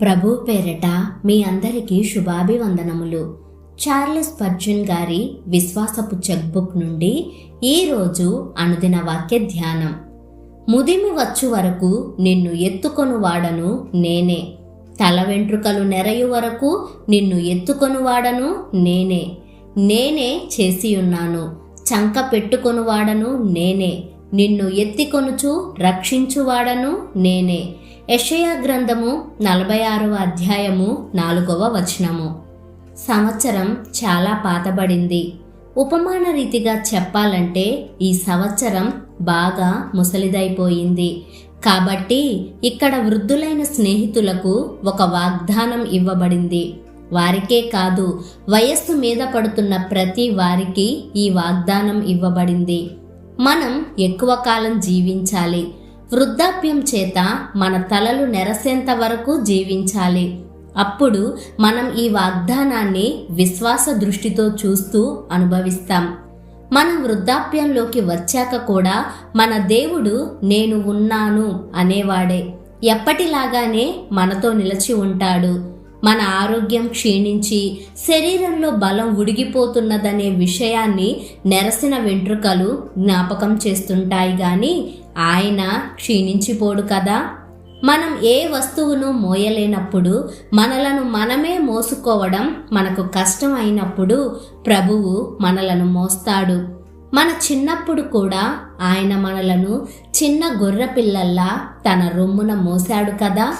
ప్రభు పేరట మీ అందరికీ శుభాభివందనములు. చార్లెస్ పర్జున్ గారి విశ్వాసపు చెక్బుక్ నుండి ఈరోజు అనుదిన వాక్య ధ్యానం. ముదిమి వచ్చు వరకు నిన్ను ఎత్తుకొను వాడను నేనే. తల వెంట్రుకలు నెరయు వరకు నిన్ను ఎత్తుకొను వాడను నేనే. నేనే చేసి ఉన్నాను చంక పెట్టుకొను వాడను నేనే. నిన్ను ఎత్తికొనుచు రక్షించువాడను నేనే. యెషయా గ్రంథము నలభై ఆరవ అధ్యాయము నాలుగవ వచనము. సంవత్సరం చాలా పాతబడింది. ఉపమాన రీతిగా చెప్పాలంటే ఈ సంవత్సరం బాగా ముసలిదైపోయింది. కాబట్టి ఇక్కడ వృద్ధులైన స్నేహితులకు ఒక వాగ్దానం ఇవ్వబడింది. వారికే కాదు వయస్సు మీద పడుతున్న ప్రతి వారికి ఈ వాగ్దానం ఇవ్వబడింది. మనం ఎక్కువ కాలం జీవించాలి. వృద్ధాప్యం చేత మన తలలు నెరసేంత వరకు జీవించాలి. అప్పుడు మనం ఈ వాగ్దానాన్ని విశ్వాస దృష్టితో చూస్తూ అనుభవిస్తాం. మనం వృద్ధాప్యంలోకి వచ్చాక కూడా మన దేవుడు నేను ఉన్నాను అనేవాడే. ఎప్పటిలాగానే మనతో నిలిచి ఉంటాడు. మన ఆరోగ్యం క్షీణించి శరీరంలో బలం ఉడిగిపోతున్నదనే విషయాన్ని నెరసిన వెంట్రుకలు జ్ఞాపకం చేస్తుంటాయి కానీ ఆయన క్షీణించిపోడు కదా. మనం ఏ వస్తువును మోయలేనప్పుడు మనలను మనమే మోసుకోవడం మనకు కష్టం అయినప్పుడు ప్రభువు మనలను మోస్తాడు. మన చిన్నప్పుడు కూడా ఆయన మనలను చిన్న గొర్రె పిల్లల్లా తన రొమ్మున మోశాడు కదా.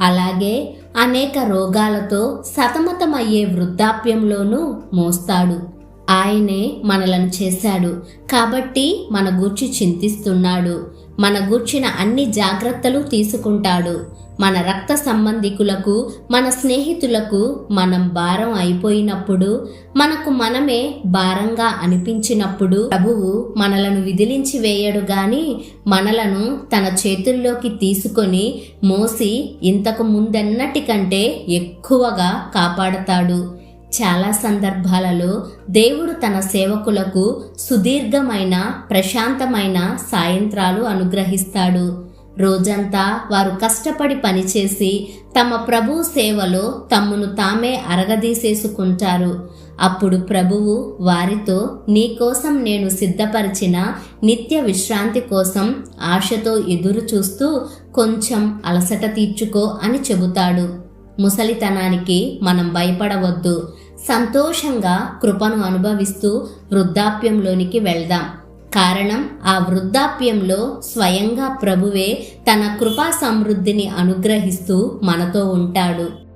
అలాగే అనేక రోగాలతో సతమతమయ్యే వృద్ధాప్యంలోనూ మోస్తాడు. ఆయనే మనలను చేశాడు. కాబట్టి మన గూర్చి చింతిస్తున్నాడు. మన గూర్చిన అన్ని జాగ్రత్తలు తీసుకుంటాడు. మన రక్త సంబంధికులకు మన స్నేహితులకు మనం భారం అయిపోయినప్పుడు మనకు మనమే భారంగా అనిపించినప్పుడు ప్రభువు మనలను విదిలించి వేయడు గాని మనలను తన చేతుల్లోకి తీసుకొని మోసి ఇంతకు ముందెన్నటికంటే ఎక్కువగా కాపాడతాడు. చాలా సందర్భాలలో దేవుడు తన సేవకులకు సుదీర్ఘమైన ప్రశాంతమైన సాయంత్రాలు అనుగ్రహిస్తాడు. రోజంతా వారు కష్టపడి పనిచేసి తమ ప్రభు సేవలో తమ్మును తామే అరగదీసేసుకుంటారు. అప్పుడు ప్రభువు వారితో నీకోసం నేను సిద్ధపరిచిన నిత్య విశ్రాంతి కోసం ఆశతో ఎదురు చూస్తూ కొంచెం అలసట తీర్చుకో అని చెబుతాడు. ముసలితనానికి మనం భయపడవద్దు. సంతోషంగా కృపను అనుభవిస్తూ వృద్ధాప్యంలోనికి వెళ్దాం. కారణం ఆ వృద్ధాప్యంలో స్వయంగా ప్రభువే తన కృపా సమృద్ధిని అనుగ్రహిస్తూ మనతో ఉంటాడు.